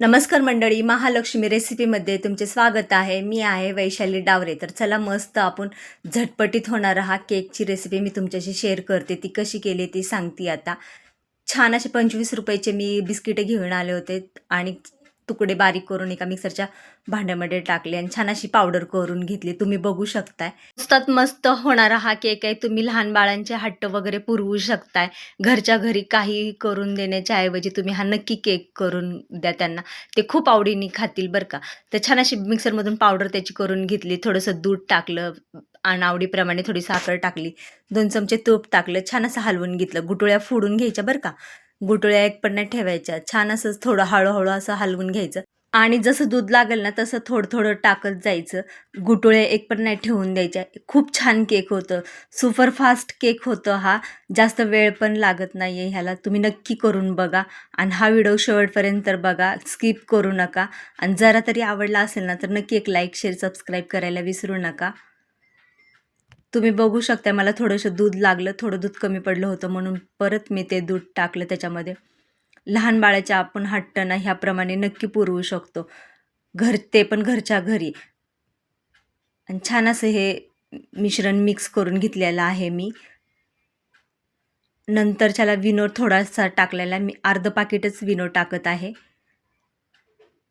नमस्कार मंडळी महालक्ष्मी रेसिपीमध्ये तुमचे स्वागत आहे. मी आहे वैशाली डावरे. तर चला मस्त आपण झटपटीत होणारा हा केकची रेसिपी मी तुमच्याशी शेअर करते. ती कशी केली ती सांगते आता. छान असे पंचवीस रुपयाचे मी बिस्किटे घेऊन आले होते आणि तुकडे बारीक करून एका मिक्सरच्या भांड्यामध्ये टाकले आणि छान अशी पावडर करून घेतली. तुम्ही बघू शकताय. मस्तात मस्त होणारा हा केक आहे. तुम्ही लहान बाळांचे हट्ट वगैरे पुरवू शकताय. घरच्या घरी काही करून देण्याच्या ऐवजी तुम्ही हा नक्की केक करून द्या त्यांना. ते खूप आवडीने खातील बरं का. तर छान अशी मिक्सरमधून पावडर त्याची करून घेतली. थोडंसं दूध टाकलं आणि आवडीप्रमाणे थोडी साखर टाकली. दोन चमचे तूप टाकलं. छान असं हलवून घेतलं. गुटोळ्या फोडून घ्यायच्या बरं का. गुटोळ्या एक पण नाही ठेवायच्या. छान असं थोडं हळूहळू असं हलवून घ्यायचं. आणि जसं दूध लागेल ना तसं थोडं थोडं टाकत जायचं. गुटोळे एक पण नाही ठेवून द्यायच्या. खूप छान केक होतं. सुपरफास्ट केक होतं हा. जास्त वेळ पण लागत नाही आहे ह्याला. तुम्ही नक्की करून बघा. आणि हा व्हिडिओ शेवटपर्यंत बघा. स्किप करू नका. आणि जरा तरी आवडला असेल ना तर नक्की एक लाईक शेअर सबस्क्राईब करायला विसरू नका. तुम्ही बघू शकता मला थोडंसं दूध लागलं थोडं दूध कमी पडलं होतं म्हणून परत मी ते दूध टाकलं त्याच्यामध्ये. लहान बाळाच्या आपण हट्ट ह्याप्रमाणे नक्की पुरवू शकतो. घर ते पण घरच्या घरी. आणि छान असं हे मिश्रण मिक्स करून घेतलेलं आहे मी. नंतरच्याला विनोर विनो थोडासा टाकलेला मी अर्ध पाकिटच विनो टाकत आहे.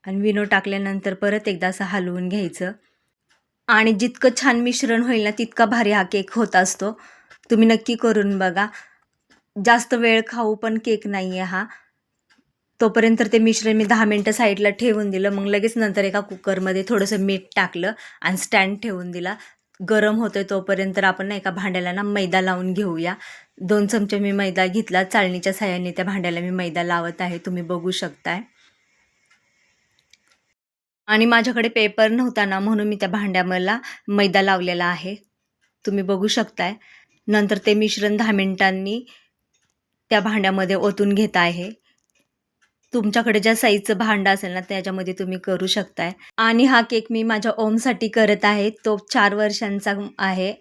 आणि विनो टाकल्यानंतर परत एकदा असं हलवून घ्यायचं. आणि जितकं छान मिश्रण होईल ना तितका भारी हा केक होत असतो. तुम्ही नक्की करून बघा. जास्त वेळ खाऊ पण केक नाही आहे हा. तोपर्यंत ते मिश्रण मी दहा मिनटं साईडला ठेवून दिलं. मग लगेच नंतर एका कुकरमध्ये थोडंसं मीठ टाकलं आणि स्टँड ठेवून दिला. गरम होतो आहे तोपर्यंत आपण ना एका भांड्याला ना मैदा लावून घेऊया. दोन चमचे मी मैदा घेतला. चाळणीच्या साह्याने त्या भांड्याला मी मैदा लावत आहे. तुम्ही बघू शकताय. आणि माझ्याकडे पेपर नव्हता ना म्हणून मी त्या भांड्याला मैदा लावलेला आहे. तुम्ही बघू शकताय. नंतर ते मिश्रण दहा मिनिटांनी त्या भांड्यामध्ये ओतून घेत आहे. तुमच्याकडे ज्या साईजचं भांडं असेल ना त्याच्यामध्ये तुम्ही करू शकताय. आणि हा केक मी माझ्या ओमसाठी करत आहे. तो चार वर्षांचा आहे.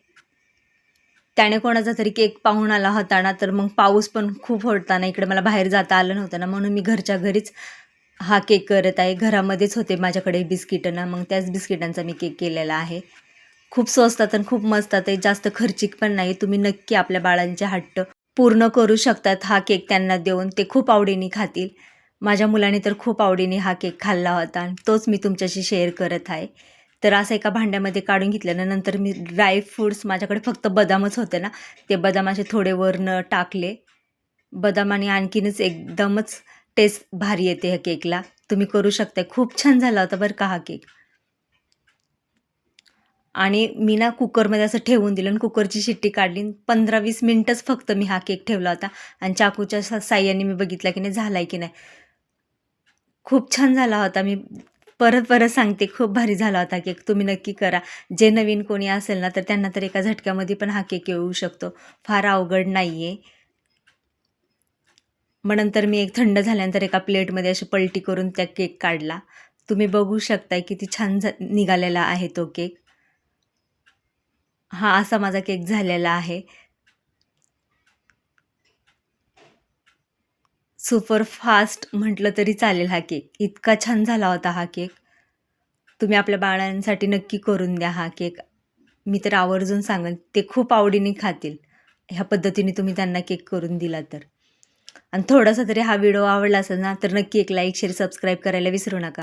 त्याने कोणाचा तरी केक पाहून आला होता ना तर मग पाऊस पण खूप होता ना इकडे मला बाहेर जाता आलं नव्हतं ना म्हणून मी घरच्या घरीच हा केक करत आहे. घरामध्येच होते माझ्याकडे बिस्किटं ना मग त्याच बिस्किटांचा मी केक केलेला आहे. खूप स्वस्तात आणि खूप मस्तात आहे जास्त खर्चिक पण नाही. तुम्ही नक्की आपल्या बाळांचे हट्ट पूर्ण करू शकतात. हा केक त्यांना देऊन ते खूप आवडीने खातील. माझ्या मुलाने तर खूप आवडीने हा केक खाल्ला होता आणि तोच मी तुमच्याशी शेअर करत आहे. तर असं एका भांड्यामध्ये काढून घेतल्यानंतर मी ड्राय फ्रूट्स माझ्याकडे फक्त बदामच होते ना. ते बदामाचे थोडे वरनं टाकले. बदामाने आणखीनच एकदमच टेस्ट भारी येते ह्या केकला. तुम्ही करू शकता खूप छान झाला होता बरं का हा केक. आणि मी ना कुकरमध्ये असं ठेवून दिलं आणि कुकरची शिट्टी काढली पंधरा वीस मिनटंच फक्त मी हा केक ठेवला होता. आणि चाकूच्या साह्याने मी बघितला की नाही झाला आहे की नाही. खूप छान झाला होता. मी परत परत सांगते खूप भारी झाला होता केक. तुम्ही नक्की करा. जे नवीन कोणी असेल ना तर त्यांना तर एका झटक्यामध्ये पण हा केक येऊ शकतो. फार अवघड नाही आहे मग नंतर मी एक थंड झाल्यानंतर एका प्लेटमध्ये अशी पलटी करून त्या केक काढला. तुम्ही बघू शकताय किती छान झा निघालेला आहे तो केक. हा असा माझा केक झालेला आहे. सुपर फास्ट म्हटलं तरी चालेल हा केक. इतका छान झाला होता हा केक. तुम्ही आपल्या बाळांसाठी नक्की करून द्या हा केक. मी तर आवर्जून सांगेन ते खूप आवडीने खातील. ह्या पद्धतीने तुम्ही त्यांना केक करून दिला तर. आणि थोडासा तरी हा व्हिडिओ आवडला असेल ना तर नक्की एक लाईक शेअर सबस्क्राईब करायला विसरू नका.